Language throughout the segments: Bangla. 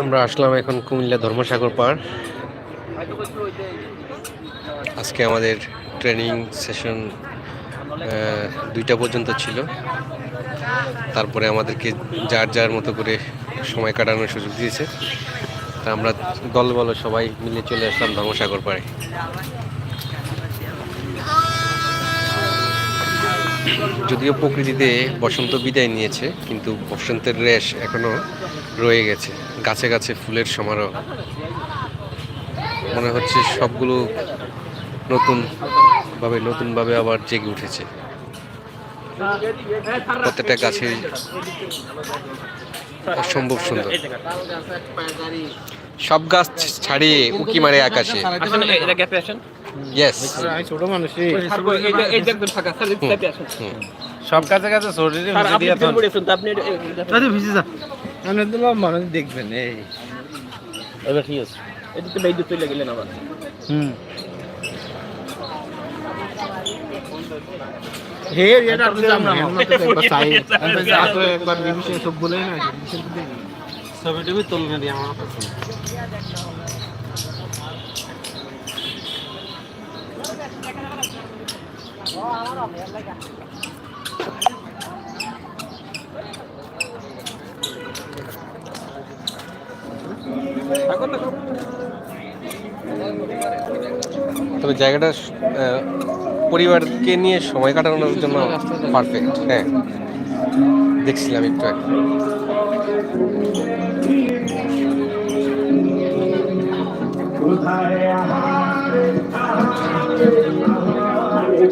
আমরা আসলাম এখন কুমিল্লা ধর্মসাগর পার। আজকে আমাদের ট্রেনিং সেশন দুইটা পর্যন্ত ছিল। তারপরে আমাদেরকে যার যার মতো করে সময় কাটানোর সুযোগ দিয়েছে। তা আমরা দল বল সবাই মিলে চলে আসলাম ধর্মসাগর পাড়ে। যদিও প্রকৃতিতে বসন্ত বিদায় নিয়েছে, কিন্তু বসন্তের রেশ এখনও রয়ে গেছে। গাছে গাছে ফুলের সমারোহ। মনে হচ্ছে সবগুলো নতুন ভাবে নতুনভাবে আবার জেগে উঠেছে। প্রত্যেকটা গাছে অসম্ভব সুন্দর। সব গাছ ছাড়িয়ে উকি মারে আকাশে। সব কাছে কাছে তো মানুষ দেখবেন এই। এবার ঠিক আছে। এটা তো বেইদুত তুই গেলেন আবার। হুম। হে এটা তো আমরা আমরা একবার চাই। আমরা একবার রিভিশন সব বলে না রিভিশন তো দেখি। ছবি টবি তুলবে দিয়ে আমার তবে জায়গাটা পরিবারকে নিয়ে সময় কাটানোর জন্য পারফেক্ট হ্যাঁ। দেখছিলাম একটু আগে।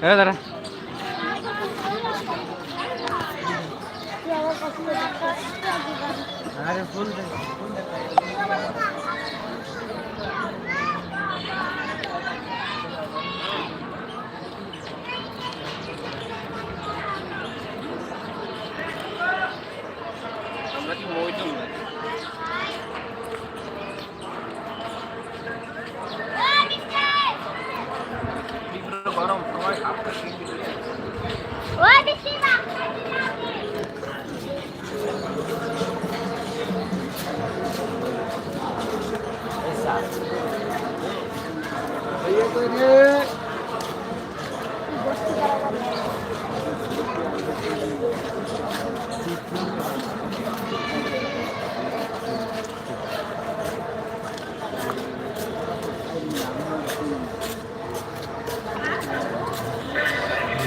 হ্যাঁ দাঁড়া। আরে ফুল আমরা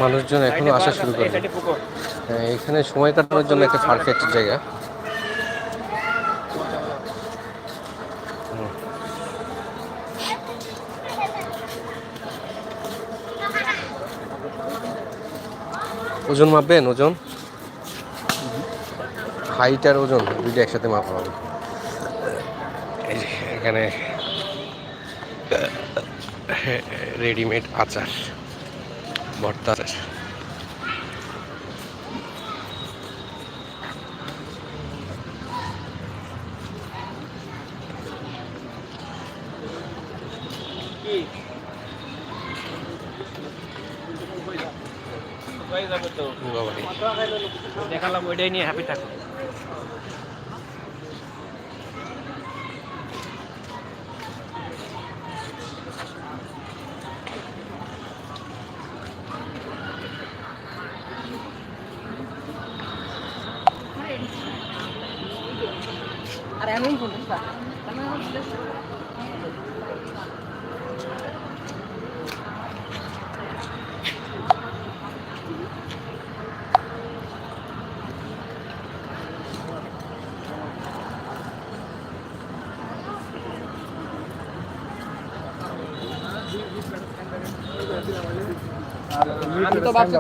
মানুষজন এখনও আসা শুরু করে হ্যাঁ, এখানে সময় কাটানোর জন্য একটা পারফেক্ট জায়গা। ওজন মাপবেন ওজন? হাইট আর ওজন দুইটা একসাথে মাপা হবে। এখানে রেডিমেড আচার। ভর্তা দেখালাম ওইটাই নিয়ে হ্যাপি তো আর এমন পঞ্চাশ আমি তো ভাবছি